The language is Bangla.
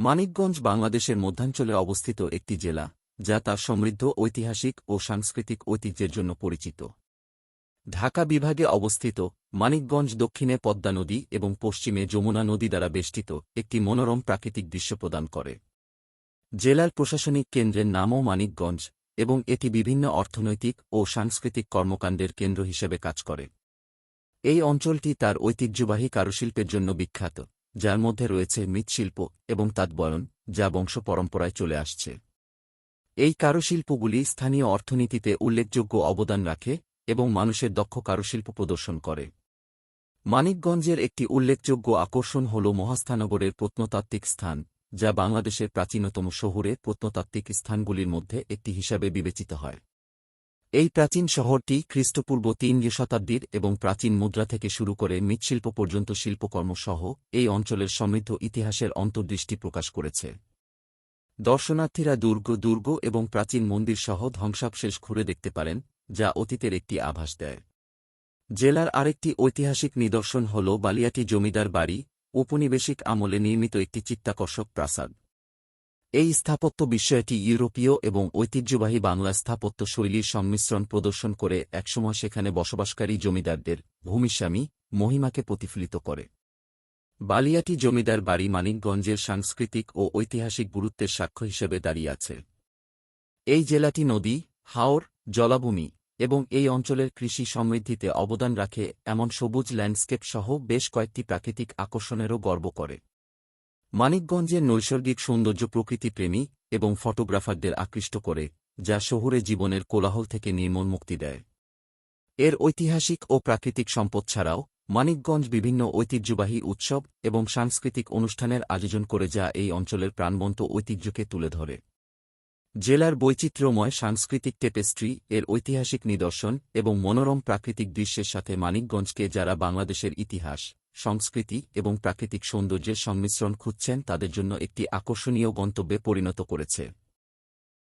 মানিকগঞ্জ বাংলাদেশের মধ্যাঞ্চলে অবস্থিত একটি জেলা, যা তার সমৃদ্ধ ঐতিহাসিক ও সাংস্কৃতিক ঐতিহ্যের জন্য পরিচিত। ঢাকা বিভাগে অবস্থিত মানিকগঞ্জ দক্ষিণে পদ্মা নদী এবং পশ্চিমে যমুনা নদী দ্বারা বেষ্টিত একটি মনোরম প্রাকৃতিক দৃশ্য প্রদান করে। জেলার প্রশাসনিক কেন্দ্রের নামও মানিকগঞ্জ এবং এটি বিভিন্ন অর্থনৈতিক ও সাংস্কৃতিক কর্মকাণ্ডের কেন্দ্র হিসেবে কাজ করে। এই অঞ্চলটি তার ঐতিহ্যবাহী কারুশিল্পের জন্য বিখ্যাত। যার মধ্যে রয়েছে মৃৎশিল্প এবং তাঁতবয়ন যা বংশ পরম্পরায় চলে আসছে। এই কারুশিল্পগুলি স্থানীয় অর্থনীতিতে উল্লেখযোগ্য অবদান রাখে এবং মানুষের দক্ষ কারুশিল্প প্রদর্শন করে। মানিকগঞ্জের একটি উল্লেখযোগ্য আকর্ষণ হল মহাস্থানগরের প্রত্নতাত্ত্বিক স্থান, যা বাংলাদেশের প্রাচীনতম শহরে প্রত্নতাত্ত্বিক স্থানগুলির মধ্যে একটি হিসাবে বিবেচিত হয়। এই প্রাচীন শহরটি খ্রিস্টপূর্ব তিন শতাব্দীর এবং প্রাচীন মুদ্রা থেকে শুরু করে মৃৎশিল্প পর্যন্ত শিল্পকর্ম সহ এই অঞ্চলের সমৃদ্ধ ইতিহাসের অন্তর্দৃষ্টি প্রকাশ করেছে। দর্শনার্থীরা দুর্গ দুর্গ এবং প্রাচীন মন্দির সহ ধ্বংসাবশেষ ঘুরে দেখতে পারেন, যা অতীতের একটি আভাস দেয়। জেলার আরেকটি ঐতিহাসিক নিদর্শন হল বালিয়াটি জমিদার বাড়ি উপনিবেশিক আমলে নির্মিত একটি চিত্তাকর্ষক প্রাসাদ। এই স্থাপত্য বিষয়টি ইউরোপীয় এবং ঐতিহ্যবাহী বাংলা স্থাপত্য শৈলীর সংমিশ্রণ প্রদর্শন করে একসময় সেখানে বসবাসকারী জমিদারদের ভূমিস্বামী মহিমাকে প্রতিফলিত করে। বালিয়াটি জমিদার বাড়ি মানিকগঞ্জের সাংস্কৃতিক ও ঐতিহাসিক গুরুত্বের সাক্ষ্য হিসেবে দাঁড়িয়ে আছে। এই জেলাটি নদী, হাওর, জলাভূমি এবং এই অঞ্চলের কৃষি সমৃদ্ধিতে অবদান রাখে এমন সবুজ ল্যান্ডস্কেপ সহ বেশ কয়েকটি প্রাকৃতিক আকর্ষণেরও গর্ব করে। মানিকগঞ্জের নৈসর্গিক সৌন্দর্য প্রকৃতিপ্রেমী এবং ফটোগ্রাফারদের আকৃষ্ট করে, যা শহুরে জীবনের কোলাহল থেকে নির্মল মুক্তি দেয়। এর ঐতিহাসিক ও প্রাকৃতিক সম্পদ ছাড়াও, মানিকগঞ্জ বিভিন্ন ঐতিহ্যবাহী উৎসব এবং সাংস্কৃতিক অনুষ্ঠানের আয়োজন করে যা এই অঞ্চলের প্রাণবন্ত ঐতিহ্যকে তুলে ধরে। জেলার বৈচিত্র্যময় সাংস্কৃতিক টেপেস্ট্রি এর ঐতিহাসিক নিদর্শন এবং মনোরম প্রাকৃতিক দৃশ্যের সাথে মানিকগঞ্জকে যারা বাংলাদেশের ইতিহাস সংস্কৃতি এবং প্রাকৃতিক সৌন্দর্যের সংমিশ্রণ খুঁজছেন তাদের জন্য একটি আকর্ষণীয় গন্তব্যে পরিণত করেছে।